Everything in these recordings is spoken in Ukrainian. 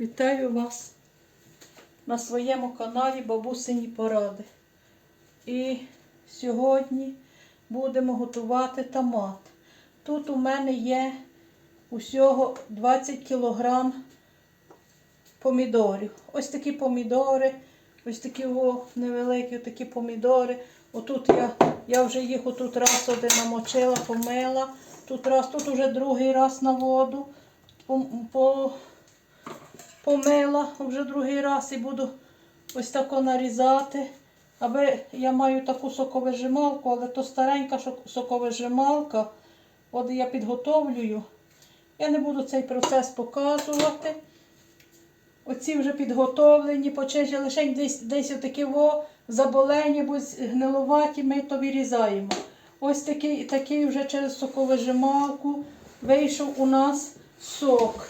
Вітаю вас на своєму каналі Бабусині Поради. І сьогодні будемо готувати томат. Тут у мене є усього 20 кг помідорів. Ось такі помідори, ось такі о, невеликі такі помідори. Отут я, я вже їх отут раз один намочила, помила. Тут раз, тут уже другий раз на воду. По, по, помила вже другий раз і буду ось тако нарізати. Аби я маю таку соковижималку, але то старенька соковижималка. От я підготовлюю. Я не буду цей процес показувати. Оці вже підготовлені, почежі лише десь, десь отакі во заболені, бо гнилуваті ми то вирізаємо. Ось такий, такий вже через соковижималку вийшов у нас сок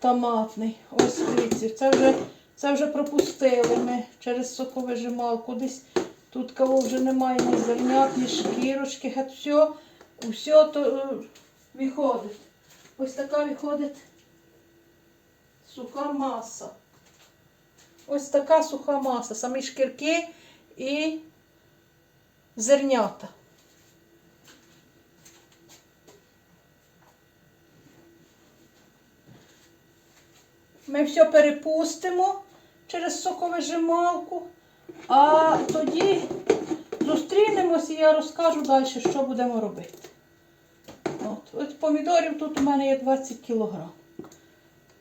томатний. Ось дивіться, це вже, це вже пропустили ми через соковижималку. Десь тут кого вже немає ні зернят, ні шкірочки, геть все, все то е, виходить. Ось така виходить суха маса. Ось така суха маса, самі шкірки і зернята. Ми все перепустимо через соковижималку, а тоді зустрінемося і я розкажу далі, що будемо робити. От, от помідорів тут у мене є 20 кг.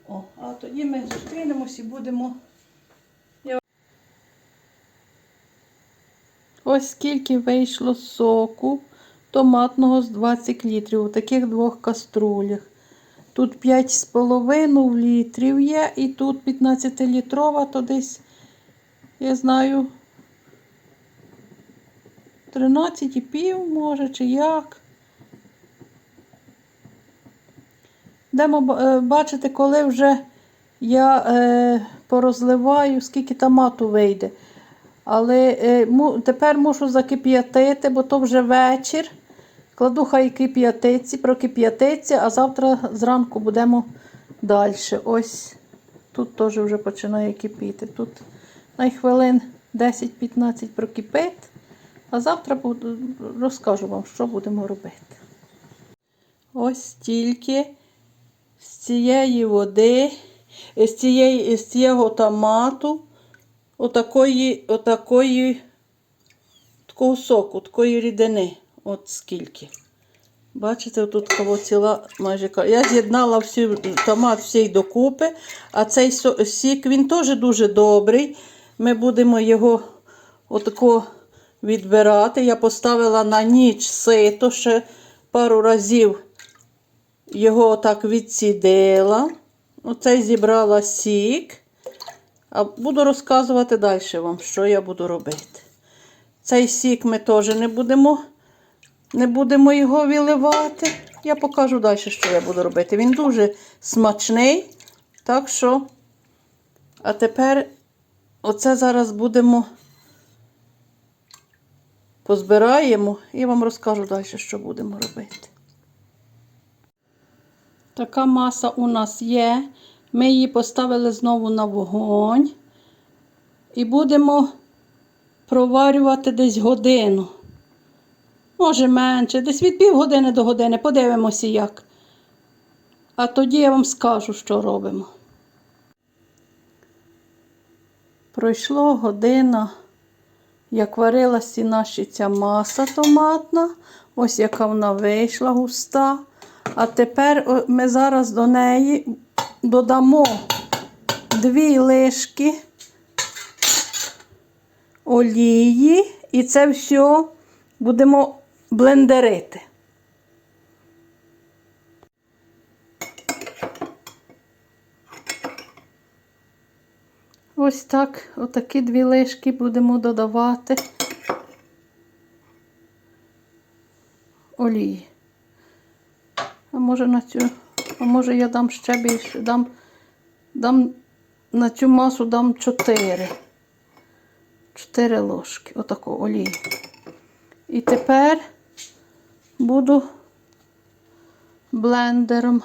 О, а тоді ми зустрінемось і будемо. Ось скільки вийшло соку томатного з 20 літрів у таких двох каструлях. Тут 5,5 літрів є, і тут 15-літрова, то десь, я знаю, 13,5 може, чи як. Йдемо ба- е, бачити, коли вже я е, порозливаю, скільки томату вийде. Але е, тепер мушу закип'ятити, бо то вже вечір. Кладу хай кип'ятиці, прокип'ятиться, а завтра зранку будемо далі. Ось тут теж вже починає кипіти. Тут на хвилин 10-15 прокипить, а завтра розкажу вам, що будемо робити. Ось стільки з цієї води, з, цієї, з цього томату, отакої, отакої, такого соку, такої рідини. От скільки. Бачите, тут кого ціла майже. Я з'єднала всю томат всій докупи, а цей сік він теж дуже добрий. Ми будемо його отако відбирати. Я поставила на ніч сито ще пару разів його отак відсідила. Оце зібрала сік. А буду розказувати далі вам, що я буду робити. Цей сік ми теж не будемо, не будемо його виливати. Я покажу далі, що я буду робити. Він дуже смачний. Так що, а тепер оце зараз будемо позбираємо і вам розкажу далі, що будемо робити. Така маса у нас є. Ми її поставили знову на вогонь. І будемо проварювати десь годину. Може менше, десь від півгодини до години. Подивимося як. А тоді я вам скажу, що робимо. Пройшло година, як варилася наша ця маса томатна. Ось яка вона вийшла густа. А тепер ми зараз до неї додамо дві лишки олії, і це все будемо блендерити. Ось так, отакі дві лишки будемо додавати олії. А може на цю, а може я дам ще більше, дам, дам на цю масу дам 4. 4 ложки отаку олії. І тепер буду блендером.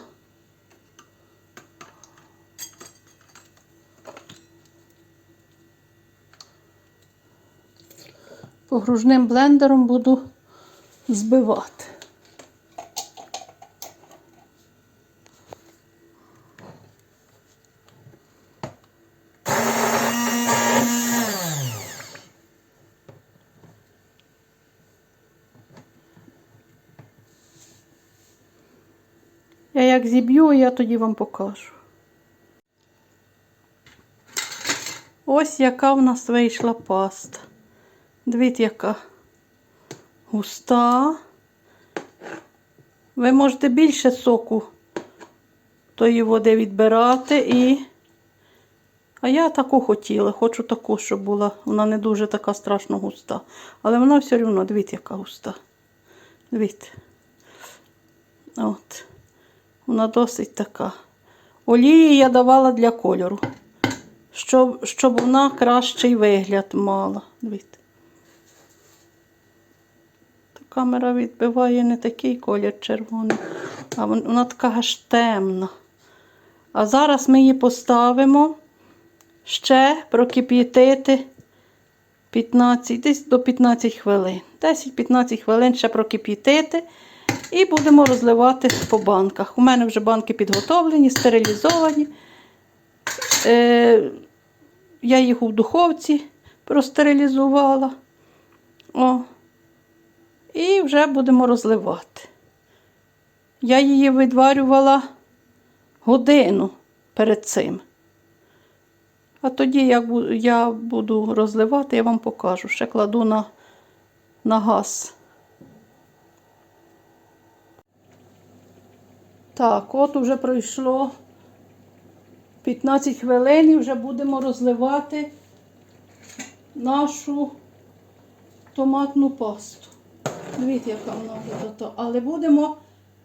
Погружним блендером буду збивати. Я як зіб'ю, я тоді вам покажу. Ось яка в нас вийшла паста. Дивіться, яка густа. Ви можете більше соку тої води відбирати і. А я таку хотіла, хочу таку, щоб була. Вона не дуже така страшно густа. Але вона все одно, дивіться, яка густа. Дивіться. От. Вона досить така. Олії я давала для кольору, щоб, щоб вона кращий вигляд мала. Дивіться. Камера відбиває не такий колір червоний, а вона така аж темна. А зараз ми її поставимо ще прокип'ятити 15, десь до 15 хвилин. 10-15 хвилин ще прокип'ятити. І будемо розливати по банках. У мене вже банки підготовлені, стерилізовані. Е, я їх у духовці простерилізувала. О. І вже будемо розливати. Я її відварювала годину перед цим. А тоді, як я буду розливати, я вам покажу. Ще кладу на, на газ. Так, от уже пройшло 15 хвилин і вже будемо розливати нашу томатну пасту. Дивіться, яка вона буде. Але будемо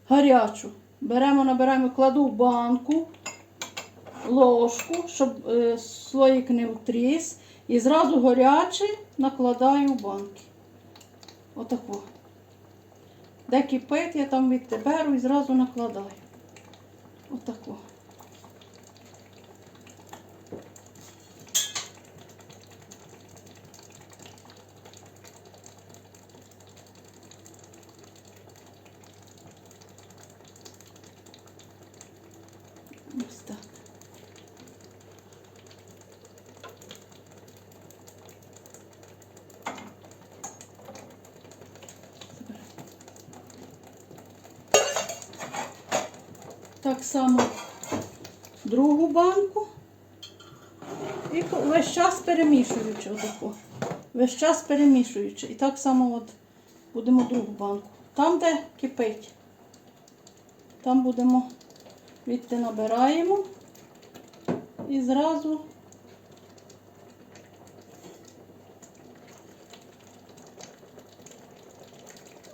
гарячу. Беремо, набираємо, кладу в банку ложку, щоб е, слоїк не втріс. І зразу гарячий накладаю в банки. Отако. Де кипить, я там відтеберу і зразу накладаю. Отако. Ось так. Так само другу банку. І весь час перемішуючи отако. Весь час перемішуючи. І так само от будемо другу банку. Там, де кипить, там будемо відти набираємо і зразу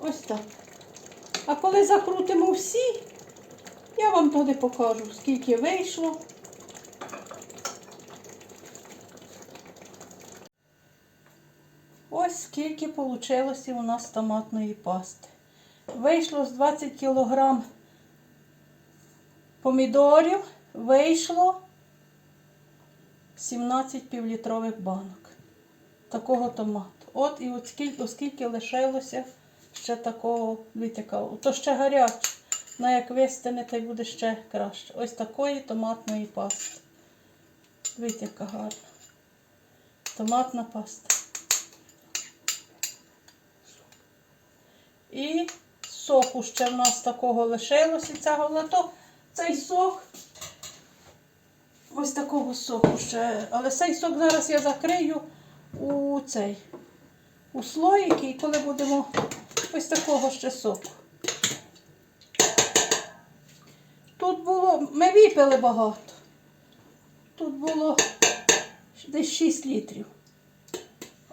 ось так. А коли закрутимо всі, я вам тоді покажу, скільки вийшло. Ось скільки вийшло у нас томатної пасти. Вийшло з 20 кг помідорів, вийшло 17 півлітрових банок такого томату. От і от скільки, оскільки лишилося ще такого витікав. То ще гаряче. На як вистине, то й буде ще краще. Ось такої томатної пасти. Дивіться, яка гарна. Томатна паста. І соку ще в нас такого лишилося. Цього лато. Цей сок. Ось такого соку ще. Але цей сок зараз я закрию у цей. У слоїки, і коли будемо ось такого ще соку. Ми випили багато. Тут було десь 6 літрів.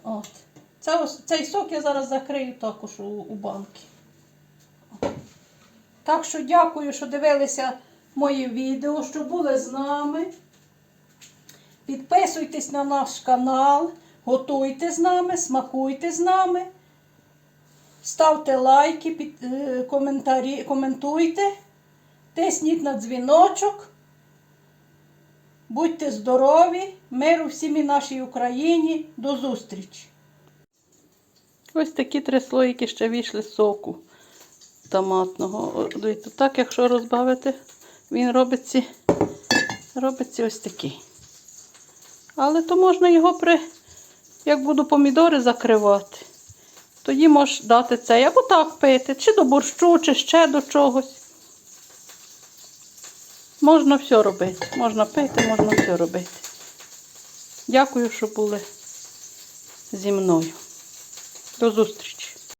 От. Це, цей сок я зараз закрию також у, у банки. Так що дякую, що дивилися моє відео, що були з нами. Підписуйтесь на наш канал, готуйте з нами, смакуйте з нами. Ставте лайки, під, е, коментарі, коментуйте, тисніть на дзвіночок. Будьте здорові, миру всім і нашій Україні. До зустрічі! Ось такі три слоїки ще вийшли соку томатного. Дивіться, так, якщо розбавити, він робиться, робиться ось такий. Але то можна його при, як буду помідори закривати, тоді можеш дати це, або так пити, чи до борщу, чи ще до чогось. Можна все робити. Можна пити, можна все робити. Дякую, що були зі мною. До зустрічі!